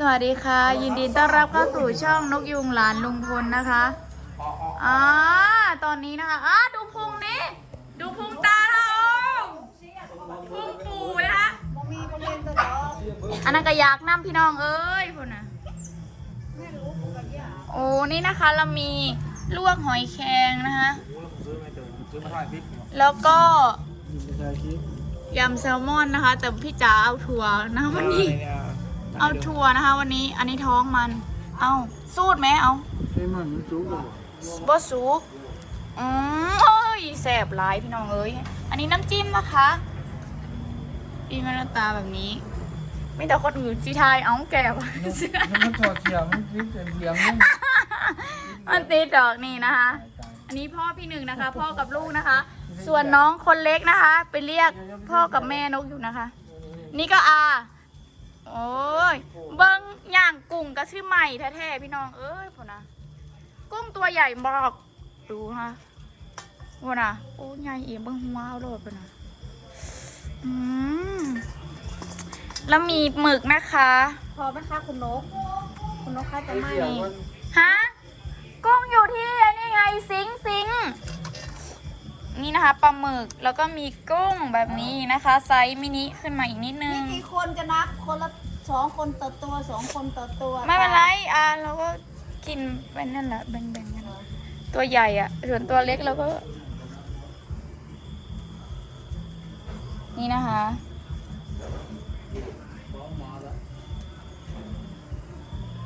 สวัสดีค่ะ ยินดีต้อนรับเข้าสู่ช่องนกยุงหลานลุงพลนะคะอ่าตอนนี้นะคะอ่าดูพุงนี้ ดูพุงตาเราพุงปูนะคะอันนั้นก็อยากน้ำพี่น้องเอ้ยพุ่นนะโอ้นี่นะคะเรามีลวกหอยแครงนะคะแล้วก็ยำแซลมอนนะคะ แต่พี่จ๋าเอาถั่วนะวันนี้ เอาถั่วนะคะ วันนี้อันนี้ท้องมัน เอาสูดไหมเอาใช่มันมันสูงกว่าบอสุกอืมโอ้ยแสบหลายพี่น้องเอ้ยอันนี้น้ำจิ้มนะคะอีมันหน้าตาแบบนี้ไม่แต่คนอื่นสิทายเอาแก่ว่ะมันถอดเสียงมันคิดเป็นเสียงมันมันติดดอกนี่นะคะ อันนี้พ่อพี่หนึ่งนะคะ พ่อกับลูกนะคะ ส่วนน้องคนเล็กนะคะ ไปเรียกพ่อกับแม่นกอยู่นะคะ นี่ก็อา โอ้ย เบิ้งย่างกุ้งก็ชื่อใหม่แท้ๆพี่น้องเอ้ยพอนะกุ้งตัวใหญ่บอก ดูฮะพอนะโอ้ใหญ่เอี่ยมเบิ้งหัวเอาโลดพอนะอืมแล้วมีหมึกนะคะ พอไหมคะคุณนก คุณนกคะจะไม่เสียงมันฮะกุ้งอยู่ที่ไอ้นี่ไงซิงซิงนี่นะคะปลาหมึกแล้วก็มีกุ้งแบบนี้นะคะ ไซส์มินิขึ้นมาอีกนิดนึนี่งกี่ คนจะนับคนละสองคนต่อตัวสองคนต่อตัวไม่เป็นไรอะเราก็กินไปนั่นแหละแบ่งๆกันตัวใหญ่อะ ส่วนตัวเล็กเราก็ นี่นะคะ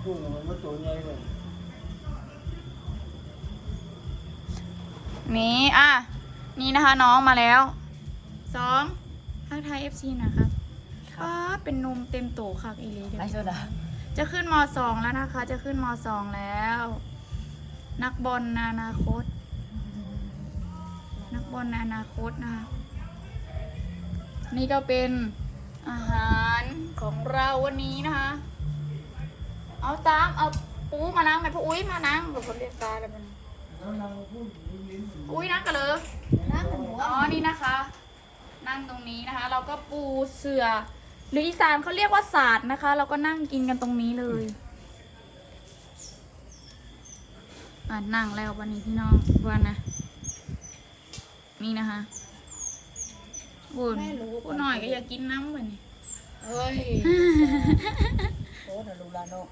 กุ้งมันมันตัวใหญ่เลยนี่อะ นี่นะคะน้องมาแล้วสองทักทายเอฟซีนะครับ ป้าเป็นนมเต็มโตค่ะอีเลยเดี๋ยว ไม่ใช่เหรอจะขึ้นมสองแล้วนะคะ จะขึ้นมสองแล้ว นักบอลในอนาคต นักบอลในอนาคตนะคะนี่ก็เป็นอาหารของเราวันนี้นะคะ เอาตามเอาปูมานั่งไหมพ่ออุ้ยมานั่งกับคนเรียกตาแล้วมันอุ้ยนั่งกันเลยนั่งหัวอ๋อนี่นะคะ นั่งตรงนี้นะคะ เราก็ปูเสือ หรืออีสานเขาเรียกว่าศาสตร์นะคะ เราก็นั่งกินกันตรงนี้เลยอ่านั่งแล้ววันนี้พี่น้องวันนะ นี่นะคะบุญพูดหน่อยก็อยากกินน้ำเหมือนนี่เฮ้ยโอ้เดี๋ยวรู้ละนก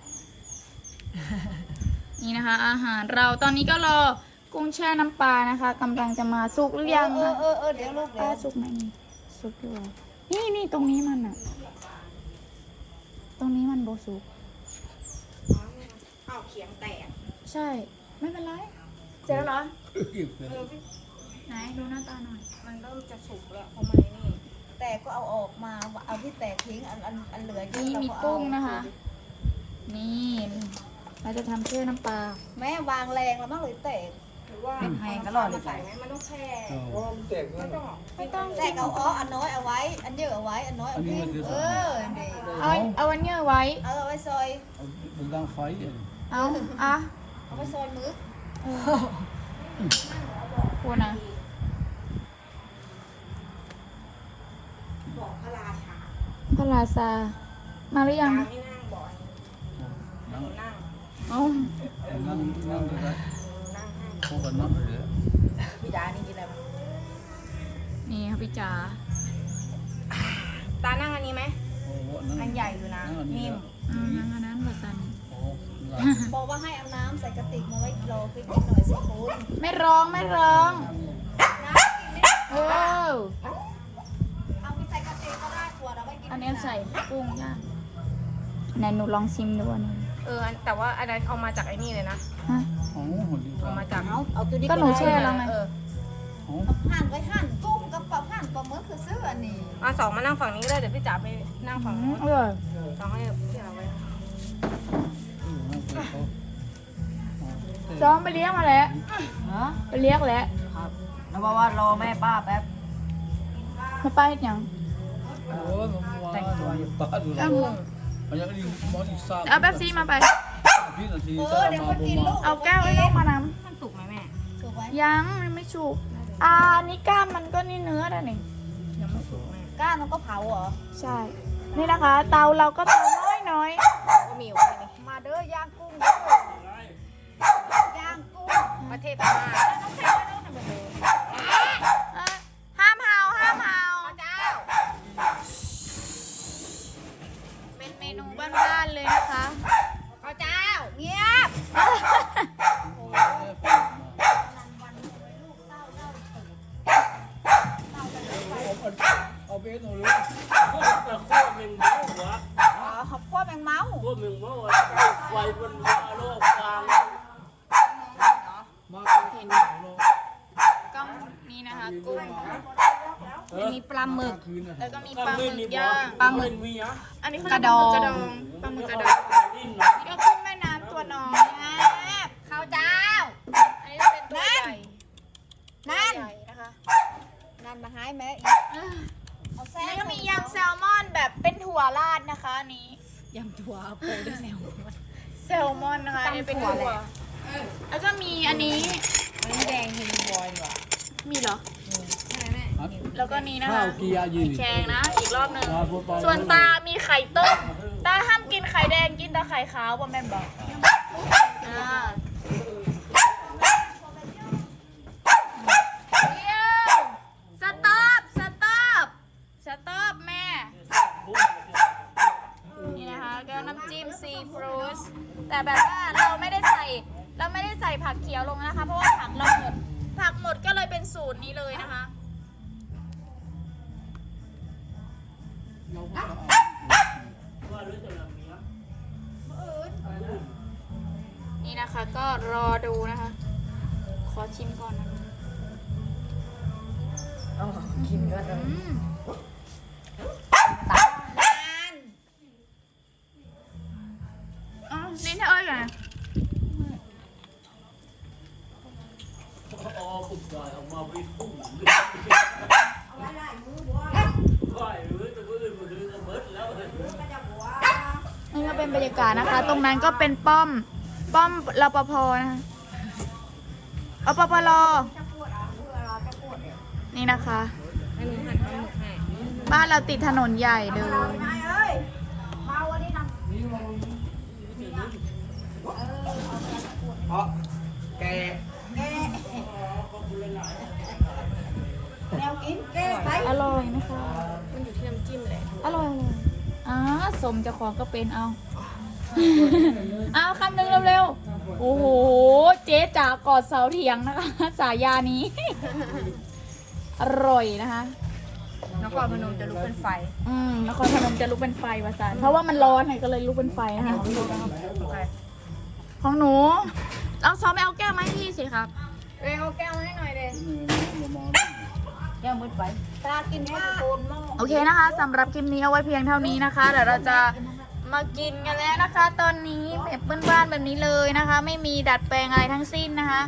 นี่นะคะ อาหารเราตอนนี้ก็รอกุ้งแช่น้ำปลานะคะกำลังจะมาสุกหรือยังเออนะเออเออเดี๋ยวลูกปเดี๋ลายวสุกไหมนี่สุกอยู่ นี่นี่ตรงนี้มันอะตรงนี้มันโบสุกข้าวเขียงแตก ใช่ ไม่เป็นไรเสร็จแล้วเหรออิ่มเลยไหนดูหน้าตาหน่อย มันเริ่มจะสุกแล้วเพราะมันไอ้นี่ แตกก็เอาออกมา เอาที่แตกทิ้ง อันอันอันเหลือเยอะนี่เรามีก็เอากุ้งนะคะ นี่ เราจะทำเชื่อน้ำปลา แม่วางแรงแล้วมั้งเลยแตก หรือว่าแห้งก็รอดเลยใส่ไหมมันต้องแช่เพราะมันแตกเลยไม่ต้องแตกเอาอ๋ออันน้อยเอาไว้ อันเยอะเอาไว้ อันน้อยเอาทิ้งอันนี้มันคือเออดีเอาเอาวันเนี้ยไว้เอาเอาไว้ซอยมันดังไฟเลยเอาอะเอาไว้ซอยมือพูดนะบอกพระราชาพระราชามาหรือยังไม่นั่งบ่อยนั่งนั่งเอานั่งนั่ง เลยนะนั่งให้พวกกันนั่งเลยพี่ดานี่กินอะไรนี่ค่ะพี่จ๋าตานั่งอันนี้ไหมโอ้โหนั่งอันใหญ่อยู่นะนั่งอันนี้นิ่มอืมงั้นอันนั้นบัสัน โอ้โหบอกว่าให้เอาน้ำใส่กระติกมาไว้รอฟิตนิดหน่อยสิคุณไม่ร้องไม่ร้องเออเอาไปใส่กระติกก็ได้ขวดเอาไว้กินอันนี้ใส่กุ้งย่างไหนหนูลองชิมดูอันนี้ เอออันแต่ว่าอันนั้นเอามาจากไอ้นี่เลยนะฮะ โอ้โหหุ่นดีเอามาจากเอาเอาตัวนี้ก็หนูแช่แล้วไง เออโอ้เอาหั่นไว้หั่นกุ้งกับปลาหั่นปลาหมึกคือซื้ออันนี้มาสองมานั่งฝั่งนี้ก็ได้เดี๋ยวพี่จ๋าไปนั่งฝั่งอืมนู้นเออสองให้พี่จ๋าไว้ซ้อมไปเลี้ยงมาแล้วฮะไปเลี้ยงแล้วครับแล้วบอกว่ารอแม่ป้าแป๊บมาไปเฮ็ดหยังโหแต่งตัวอยู่ตาดูเอา มันยังดีมอสอีซ่าเอาแป๊บซี่มาไป พี่นาทีเอจะอเดี๋ยวมามาบูกินมาลูกเอาแก้วให้ลูกมาน้มันสุกไหมแม่ ถูกไหมำยังมันไม่ฉุกอ่านี่กล้ามมันก็นี่เนื้อนะนี่ยังไม่สุกแม่ก้านมันก็เผาเหรอใช่ นี่นะคะ เตาเราก็เตาน้อยน้อยก็มีอยู่บ้านๆเลยนะคะ ข้าวเจ้า เงียบ เอาไปหนูเลย แต่ข้อมึงเมาวะ อ๋อขอบพ่อแมงเมา ข้อมึงเมาวะไฟบนว่าโลกกลาง มาเป็น หนูเลยก็นี่นะคะกุ้งเออมีปลาหมึกคืนนะแล้วก็มีก็ปลาหไม่มึมีกบ่ย่างปลาหมึกมีอะอันนี้เขาเรียกปลาหมึกกระดองปลาหมึกกระดองลิ้นเนาะนี่ก็กุ้งแม่น้ำตัวน้อยนะข้าวเจ้า อันนี้จะเป็นตัวใหญ่นั่นใหญ่นะคะนั่นมาหายแม่อีกอ่าเอาอัแซ่นนี้ก็มียำแซลมอนแบบเป็นถั่วราดนะคะอันนี้ยำถั่วโปรด้วยแซลมอนแซลมอนนะคะอันนี้เป็นถั่วแล้วก็มีอันนี้ อันนี้แดงเฮงบอยว่ะมีเหรอ แล้วก็นี่นะข้าคะวเกียร์ยืนแกงนะ อีกรอบหนึ่งครับผมส่วนตา มีไข่ต้ม ตาห้ามกินไข่แดง กินแต่ไข่ขาวบนแม่นบอกอ่าเดี๋ยวสต็อป สต็อป สต็อปแม่ นี่นะคะก็น้ำจิ้มซีฟู้ดแต่แบบว่าเราไม่ได้ใส่ เราไม่ได้ใส่ผักเขียวลงนะคะ เพราะว่าผักเราหมด ผักหมดก็เลยเป็นสูตร นี้เลยนะคะนี่นะคะก็รอดูนะคะ ขอชิมก่อนนะคะอ๋อกินด้ นี่ก็เป็นบรรยานะคะ ตรงนั้นก็เป็นป้อม ป้อมรปภนะคะอปปรนี่นะคะให้หนูหั่นปลาหมึกให้บ้านเราติดถนนใหญ่เลยเอ้าวันนี้นะเพราะแกแกแนวกินแกไปอร่อยนะคะ มันอยู่ที่น้ำจิ้มแหละ อร่อยเลยอ่าสมเจะของก็เป็นเอา เอาคำหนึ่งเร็วๆ โอ้โห เจ๊จ๋ากอดเสาเถียงนะคะ สายานี้ อร่อยนะคะ นครพนมจะลุกเป็นไฟอืมนครพนมจะลุกเป็นไฟวาซานเพราะว่ามันร้อนไงก็เลยลุกเป็นไฟนะคะโอเคของหนูเราซ้อมไปเอาแก้วมาให้พี่สิครับเอ้ยเอาแก้วมาให้หน่อยเด้แก้วมืดไปตากินข้าวโคนหม้อโอเคนะคะสำหรับคลิปนี้เอาไว้เพียงเท่านี้นะคะ เดี๋ยวเราจะ มากินกันแล้วนะคะ ตอนนี้แบบบ้านๆแบบนี้เลยนะคะ ไม่มีดัดแปลงอะไรทั้งสิ้นนะคะ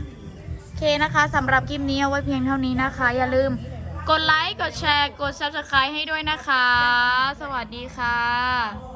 โอเคนะคะสำหรับคลิปนี้เอาไว้เพียงเท่านี้นะคะ อย่าลืมกดไลค์กดแชร์กด subscribe ให้ด้วยนะคะ สวัสดีค่ะ